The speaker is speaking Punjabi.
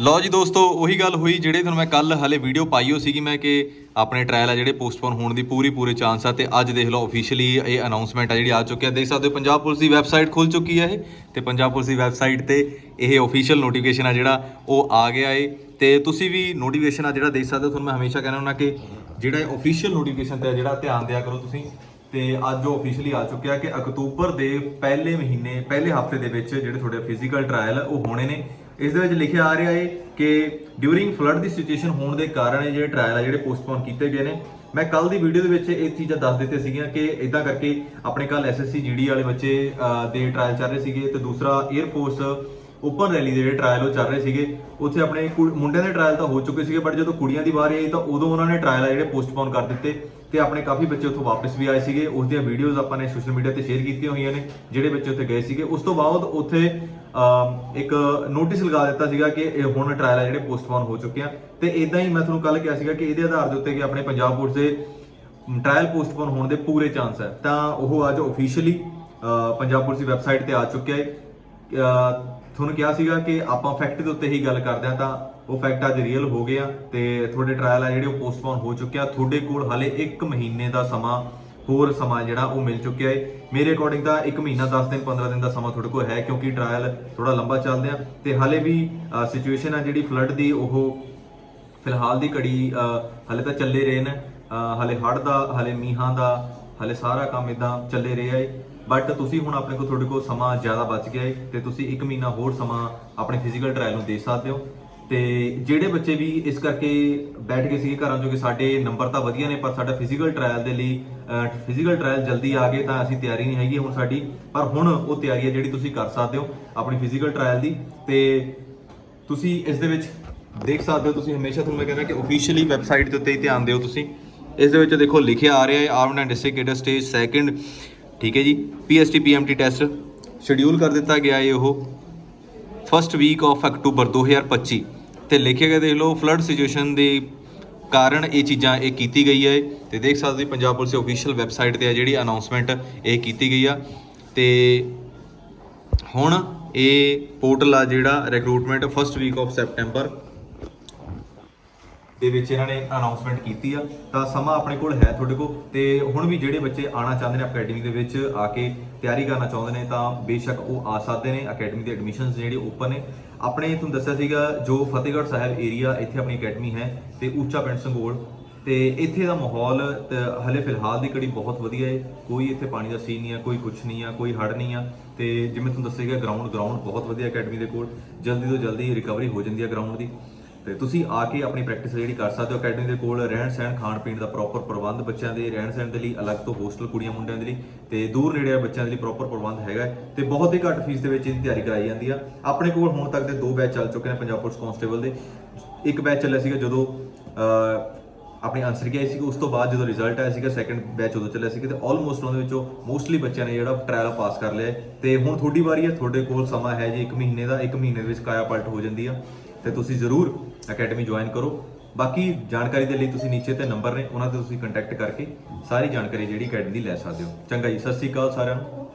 ਲਓ ਜੀ ਦੋਸਤੋ, ਉਹੀ ਗੱਲ ਹੋਈ ਜਿਹੜੇ ਤੁਹਾਨੂੰ ਮੈਂ ਕੱਲ ਹਲੇ ਵੀਡੀਓ ਪਾਈ ਹੋ ਸੀਗੀ, ਮੈਂ ਕਿ ਆਪਣੇ ਟ੍ਰਾਇਲ ਆ ਜਿਹੜੇ ਪੋਸਟਪੋਨ ਹੋਣ ਦੀ ਪੂਰੀ ਪੂਰੇ ਚਾਂਸ ਆ ਤੇ ਅੱਜ ਦੇਖ ਲਓ ਅਫੀਸ਼ੀਅਲੀ ਇਹ ਅਨਾਉਂਸਮੈਂਟ ਆ ਜਿਹੜੀ ਆ ਚੁੱਕੀ ਆ। ਦੇਖ ਸਕਦੇ ਹੋ ਪੰਜਾਬ ਪੁਲਿਸ ਦੀ ਵੈਬਸਾਈਟ ਖੁੱਲ ਚੁੱਕੀ ਆ ਇਹ ਤੇ ਪੰਜਾਬ ਪੁਲਿਸ ਦੀ ਵੈਬਸਾਈਟ ਤੇ ਇਹ ਅਫੀਸ਼ੀਅਲ ਨੋਟੀਫਿਕੇਸ਼ਨ ਆ ਜਿਹੜਾ ਉਹ ਆ ਗਿਆ ਏ। ਤੇ ਤੁਸੀਂ ਵੀ ਨੋਟੀਫਿਕੇਸ਼ਨ ਆ ਜਿਹੜਾ ਦੇਖ ਸਕਦੇ ਹੋ, ਤੁਹਾਨੂੰ ਮੈਂ ਹਮੇਸ਼ਾ ਕਹਿੰਦਾ ਹੁੰਦਾ ਕਿ ਜਿਹੜਾ ਅਫੀਸ਼ੀਅਲ ਨੋਟੀਫਿਕੇਸ਼ਨ ਤੇ ਆ ਜਿਹੜਾ ਧਿਆਨ ਦਿਆ ਕਰੋ ਤੁਸੀਂ। ਤੇ ਅੱਜ ਉਹ ਅਫੀਸ਼ੀਅਲੀ ਆ ਚੁੱਕਿਆ ਕਿ ਅਕਤੂਬਰ ਦੇ ਪਹਿਲੇ ਮਹੀਨੇ, ਪਹਿਲੇ ਹਫ਼ਤੇ ਦੇ ਵਿੱਚ ਜਿਹੜੇ ਤੁਹਾਡੇ ਫਿਜ਼ੀਕਲ ਟ੍ਰਾਇਲ ਉਹ ਹੋਣੇ ਨੇ। ਇਸ ਦੇ ਵਿੱਚ ਲਿਖਿਆ ਆ ਰਿਹਾ ਹੈ ਕਿ ਡਿਊਰਿੰਗ ਫਲੱਡ ਦੀ ਸਿਚੁਏਸ਼ਨ ਹੋਣ ਦੇ ਕਾਰਨ ਇਹ ਜਿਹੜੇ ਟ੍ਰਾਇਲ ਆ, ਜਿਹੜੇ ਪੋਸਟਪੋਨ ਕੀਤੇ ਗਏ ਨੇ। ਮੈਂ ਕੱਲ ਦੀ ਵੀਡੀਓ ਦੇ ਵਿੱਚ ਇਹ ਚੀਜ਼ਾਂ ਦੱਸ ਦਿੱਤੇ ਸੀਗੀਆਂ ਕਿ ਇਦਾਂ ਕਰਕੇ ਆਪਣੇ ਕੱਲ ਐਸਐਸਸੀ ਜੀਡੀ ਵਾਲੇ ਬੱਚੇ ਦੇ ਟ੍ਰਾਇਲ ਚੱਲ ਰਹੇ ਸੀਗੇ ਤੇ ਦੂਸਰਾ 에ਅਰ ਫੋਰਸ ਓਪਨ ਰੈਲੀ ਦੇ ਜਿਹੜੇ ਟ੍ਰਾਇਲ ਉਹ ਚੱਲ ਰਹੇ ਸੀਗੇ, ਉੱਥੇ ਆਪਣੇ ਕੁ- ਮੁੰਡਿਆਂ ਦੇ ਟ੍ਰਾਇਲ ਤਾਂ ਹੋ ਚੁੱਕੇ ਸੀਗੇ ਬਟ ਜਦੋਂ ਕੁੜੀਆਂ ਦੀ ਵਾਰੀ ਆਈ ਤਾਂ ਉਦੋਂ ਉਹਨਾਂ ਨੇ ਟ੍ਰਾਇਲ ਆ ਜਿਹੜੇ ਪੋਸਟਪੋਨ ਕਰ ਦਿੱਤੇ ਤੇ ਆਪਣੇ ਕਾਫੀ ਬੱਚੇ ਉੱਥੋਂ ਵਾਪਸ ਵੀ ਆਏ ਸੀਗੇ। ਉਸ ਦੀਆਂ ਵੀਡੀਓਜ਼ ਆਪਾਂ ਨੇ ਸੋਸ਼ਲ ਮੀਡੀਆ ਤੇ ਸ਼ੇਅਰ ਕੀਤੀਆਂ ਹੋਈਆਂ ਨੇ, ਜਿਹੜੇ ਬੱਚੇ ਉੱਥੇ ਗਏ ਸੀਗੇ। ਉਸ ਤੋਂ ਬਾਅਦ ਉੱਥੇ ਇੱਕ ਨੋਟਿਸ ਲਗਾ ਦਿੱਤਾ ਸੀਗਾ ਕਿ ਇਹ ਹੁਣ ਟ੍ਰਾਇਲ ਆ ਜਿਹੜੇ ਪੋਸਟਪੋਨ ਹੋ ਚੁੱਕੇ ਆ। ਤੇ ਇਦਾਂ ਹੀ ਮੈਂ ਤੁਹਾਨੂੰ ਕੱਲ ਕਿਹਾ ਸੀਗਾ ਕਿ ਇਹਦੇ ਆਧਾਰ ਦੇ ਉੱਤੇ ਕਿ ਆਪਣੇ ਪੰਜਾਬ ਪੁਲਿਸ ਦੇ ਟ੍ਰਾਇਲ ਪੋਸਟਪੋਨ ਹੋਣ ਦੇ ਪੂਰੇ ਚਾਂਸ ਹੈ ਤਾਂ ਉਹ ਅੱਜ ਅਫੀਸ਼ੀਅਲੀ ਪੰਜਾਬ ਪੁਲਿਸ ਦੀ ਵੈਬਸਾਈਟ ਤੇ ਆ ਚੁੱਕਿਆ ਹੈ। ਤੁਹਾਨੂੰ ਕਿਹਾ ਸੀਗਾ ਕਿ ਆਪਾਂ ਫੈਕਟ ਦੇ ਉੱਤੇ ਹੀ ਗੱਲ ਕਰਦੇ ਆ ਤਾਂ ਉਹ ਫੈਕਟ ਅੱਜ ਰੀਅਲ ਹੋ ਗਏ ਆ ਤੇ ਤੁਹਾਡੇ ਟ੍ਰਾਇਲ ਆ ਜਿਹੜੇ ਉਹ ਪੋਸਟਪੋਨ ਹੋ ਚੁੱਕਿਆ ਤੁਹਾਡੇ ਕੋਲ ਹਾਲੇ 1 ਮਹੀਨੇ ਦਾ ਸਮਾਂ ਹੋਰ ਸਮਾਂ ਜਿਹੜਾ ਉਹ ਮਿਲ ਚੁੱਕਿਆ ਹੈ ਮੇਰੇ ਅਕੋਰਡਿੰਗ ਤਾਂ 1 ਮਹੀਨਾ 10 ਦਿਨ 15 ਦਿਨ ਦਾ ਸਮਾਂ ਤੁਹਾਡੇ ਕੋਲ ਹੈ ਕਿਉਂਕਿ ਟ੍ਰਾਇਲ ਥੋੜਾ ਲੰਬਾ ਚੱਲਦੇ ਆ ਤੇ ਹਾਲੇ ਵੀ ਸਿਚੁਏਸ਼ਨ ਆ ਜਿਹੜੀ ਫਲੱਡ ਦੀ ਉਹ ਫਿਲਹਾਲ ਦੀ ਘੜੀ ਅਹ, ਹਲੇ ਤਾਂ ਚੱਲੇ ਰਹੇ ਨੇ। ਅਹ, ਹਲੇ ਹੜ੍ਹ ਦਾ ਹਲੇ ਮੀਂਹਾਂ ਦਾ ਹਲੇ ਸਾਰਾ ਕੰਮ ਇਦਾਂ ਚੱਲੇ ਰਿਹਾ ਏ। ਬਟ ਤੁਸੀਂ ਹੁਣ ਆਪਣੇ ਕੋਲ ਤੁਹਾਡੇ ਕੋਲ ਸਮਾਂ ਜ਼ਿਆਦਾ ਬਚ ਗਿਆ ਏ ਤੇ ਤੁਸੀਂ 1 ਮਹੀਨਾ ਹੋਰ ਸਮਾਂ ਆਪਣੇ ਫਿਜ਼ੀਕਲ ਟ੍ਰਾਇਲ ਨੂੰ ਦੇ ਸਕਦੇ ਹੋ। ਤੇ ਜਿਹੜੇ ਬੱਚੇ ਵੀ ਇਸ ਕਰਕੇ ਬੈਠ ਗਏ ਸੀਗੇ ਘਰਾਂ ਚੋਂ ਕਿ ਸਾਡੇ ਨੰਬਰ ਤਾਂ ਵਧੀਆ ਨੇ, ਪਰ ਸਾਡਾ ਫਿਜ਼ੀਕਲ ਟ੍ਰਾਇਲ ਦੇ ਲਈ ਫਿਜ਼ੀਕਲ ਟ੍ਰਾਇਲ ਜਲਦੀ ਆ ਗਏ ਤਾਂ ਅਸੀਂ ਤਿਆਰੀ ਨਹੀਂ ਹੈਗੀ ਹੁਣ ਸਾਡੀ। ਪਰ ਹੁਣ ਉਹ ਤਿਆਰੀ ਹੈ ਜਿਹੜੀ ਤੁਸੀਂ ਕਰ ਸਕਦੇ ਹੋ ਆਪਣੀ ਫਿਜ਼ੀਕਲ ਟ੍ਰਾਇਲ ਦੀ। ਤੇ ਤੁਸੀਂ ਇਸ ਦੇ ਵਿੱਚ ਦੇਖ ਸਕਦੇ ਹੋ, ਤੁਸੀਂ ਹਮੇਸ਼ਾ ਤੁਹਾਨੂੰ ਮੈਂ ਕਹਿੰਦਾ ਕਿ ਅਫੀਸ਼ੀਅਲੀ ਵੈਬਸਾਈਟ ਦੇ ਉੱਤੇ ਹੀ ਧਿਆਨ ਦਿਓ ਤੁਸੀਂ। ਇਸ ਦੇ ਵਿੱਚ ਦੇਖੋ, ਲਿਖਿਆ ਆ ਰਿਹਾ ਹੈ armed and district stage second ਠੀਕ ਹੈ ਜੀ ਪੀਐਸਟੀ ਪੀਐਮਟੀ ਟੈਸਟ ਸ਼ਡਿਊਲ ਕਰ ਦਿੱਤਾ ਗਿਆ ਹੈ ਉਹ ਫਸਟ ਵੀਕ ਆਫ ਅਕਤੂਬਰ 2025 ਤੇ ਲਿਖਿਆ ਗਿਆ ਦੇਖ ਲਓ ਫਲੱਡ ਸਿਚੁਏਸ਼ਨ ਦੇ ਕਾਰਨ ਇਹ ਚੀਜ਼ਾਂ ਇਹ ਕੀਤੀ ਗਈ ਹੈ। ਤੇ ਦੇਖ ਸਕਦੇ ਹੋ, ਪੰਜਾਬ ਪੁਲਿਸ ਦੀ ਅਫੀਸ਼ੀਅਲ ਵੈਬਸਾਈਟ ਤੇ ਆ ਜਿਹੜੀ ਅਨਾਉਂਸਮੈਂਟ ਇਹ ਕੀਤੀ ਗਈ ਆ। ਤੇ ਹੁਣ ਇਹ ਪੋਰਟਲ ਆ ਜਿਹੜਾ recruitment first week of September ਦੇ ਵਿੱਚ ਇਹਨਾਂ ਨੇ ਅਨਾਉਂਸਮੈਂਟ ਕੀਤੀ ਆ, ਤਾਂ ਸਮਾਂ ਆਪਣੇ ਕੋਲ ਹੈ ਤੁਹਾਡੇ ਕੋਲ, ਤੇ ਹੁਣ ਵੀ ਜਿਹੜੇ ਬੱਚੇ ਆਣਾ ਚਾਹੁੰਦੇ ਨੇ ਅਕੈਡਮੀ ਦੇ ਵਿੱਚ ਆ ਕੇ ਤਿਆਰੀ ਕਰਨਾ ਚਾਹੁੰਦੇ ਨੇ, ਤਾਂ ਬੇਸ਼ੱਕ ਉਹ ਆ ਸਕਦੇ ਨੇ ਅਕੈਡਮੀ ਦੇ ਐਡਮਿਸ਼ਨਸ ਜਿਹੜੇ ਓਪਨ ਨੇ। ਆਪਣੇ ਤੁਹਾਨੂੰ ਦੱਸਿਆ ਸੀਗਾ, ਜੋ ਫਤਿਹਗੜ੍ਹ ਸਾਹਿਬ ਏਰੀਆ ਇੱਥੇ ਆਪਣੀ ਅਕੈਡਮੀ ਹੈ, ਤੇ ਉੱਚਾ ਪਿੰਡ ਸੰਗੋਲ, ਤੇ ਇੱਥੇ ਦਾ ਮਾਹੌਲ ਹਲੇ ਫਿਲਹਾਲ ਦੀ ਕੜੀ ਬਹੁਤ ਵਧੀਆ ਹੈ ਕੋਈ ਇੱਥੇ ਪਾਣੀ ਦਾ ਸੀਨ ਨਹੀਂ ਆ, ਕੋਈ ਕੁਝ ਨਹੀਂ ਆ, ਕੋਈ ਹੜ ਨਹੀਂ ਆ, ਤੇ ਜਿਵੇਂ ਤੁਹਾਨੂੰ ਦੱਸਿਆ ਗਰਾਊਂਡ ਗਰਾਊਂਡ ਬਹੁਤ ਵਧੀਆ ਅਕੈਡਮੀ ਦੇ ਕੋਲ। ਜਲਦੀ ਤੋਂ ਜਲਦੀ ਰਿਕਵਰੀ ਹੋ ਜਾਂਦੀ ਹੈ ਗਰਾਊਂਡ ਦੀ। ਤੇ ਤੁਸੀਂ ਆ ਕੇ ਆਪਣੀ ਪ੍ਰੈਕਟਿਸ ਜਿਹੜੀ ਕਰ ਸਕਦੇ ਹੋ ਅਕੈਡਮੀ ਦੇ ਕੋਲ ਰਹਿਣ ਸਹਿਣ ਖਾਣ ਪੀਣ ਦਾ ਪ੍ਰੋਪਰ ਪ੍ਰਬੰਧ ਬੱਚਿਆਂ ਦੇ ਰਹਿਣ ਸਹਿਣ ਦੇ ਲਈ ਅਲੱਗ ਤੋਂ ਹੋਸਟਲ ਕੁੜੀਆਂ ਮੁੰਡਿਆਂ ਦੇ ਲਈ ਤੇ ਦੂਰ ਨੇੜੇ ਆ ਬੱਚਿਆਂ ਦੇ ਲਈ ਪ੍ਰੋਪਰ ਪ੍ਰਬੰਧ ਹੈਗਾ ਹੈ ਤੇ ਬਹੁਤ ਹੀ ਘੱਟ ਫੀਸ ਦੇ ਵਿੱਚ ਇਹਦੀ ਤਿਆਰੀ ਕਰਾਈ ਜਾਂਦੀ ਆ। ਆਪਣੇ ਕੋਲ ਹੁਣ ਤੱਕ ਦੇ ਦੋ ਬੈਚ ਚੱਲ ਚੁੱਕੇ ਨੇ ਪੰਜਾਬ ਪੁਲਿਸ ਕਾਂਸਟੇਬਲ ਦੇ। ਇੱਕ ਬੈਚ ਚੱਲਿਆ ਸੀਗਾ ਜਦੋਂ ਅਹ, ਆਪਣੀ ਆਨਸਰ ਕੀ ਆਈ ਸੀ ਉਸ ਤੋਂ ਬਾਅਦ ਜਦੋਂ ਰਿਜ਼ਲਟ ਆਇਆ ਸੀਗਾ ਸੈਕੰਡ ਬੈਚ ਉਦੋਂ ਚੱਲਿਆ ਸੀ ਤੇ ਆਲਮੋਸਟ ਉਹਦੇ ਵਿੱਚੋਂ ਮੋਸਟਲੀ ਬੱਚਿਆਂ ਨੇ ਜਿਹੜਾ ਟ੍ਰਾਇਲ ਪਾਸ ਕਰ ਲਿਆ ਹੈ। ਤੇ ਹੁਣ ਤੁਹਾਡੀ ਵਾਰੀ ਹੈ ਤੁਹਾਡੇ ਕੋਲ ਸਮਾਂ ਹੈ ਜੀ 1 ਮਹੀਨੇ ਦਾ 1 ਮਹੀਨੇ ਦੇ ਵਿੱਚ ਕਾਇਆ ਪਲਟ ਹੋ ਜਾਂਦੀ ਆ। ਤੇ ਤੁਸੀਂ ਜ਼ਰੂਰ ਅਕੈਡਮੀ ਜੁਆਇਨ ਕਰੋ। ਬਾਕੀ ਜਾਣਕਾਰੀ ਦੇ ਲਈ ਤੁਸੀਂ ਨੀਚੇ ਤੇ ਨੰਬਰ ਨੇ, ਉਹਨਾਂ ਤੇ ਤੁਸੀਂ ਕੰਟੈਕਟ ਕਰਕੇ ਸਾਰੀ ਜਾਣਕਾਰੀ ਜਿਹੜੀ ਅਕੈਡਮੀ ਦੀ ਲੈ ਸਕਦੇ ਹੋ। ਚੰਗਾ ਜੀ, ਸਤਿ ਸ਼੍ਰੀ ਅਕਾਲ ਸਾਰਿਆਂ ਨੂੰ।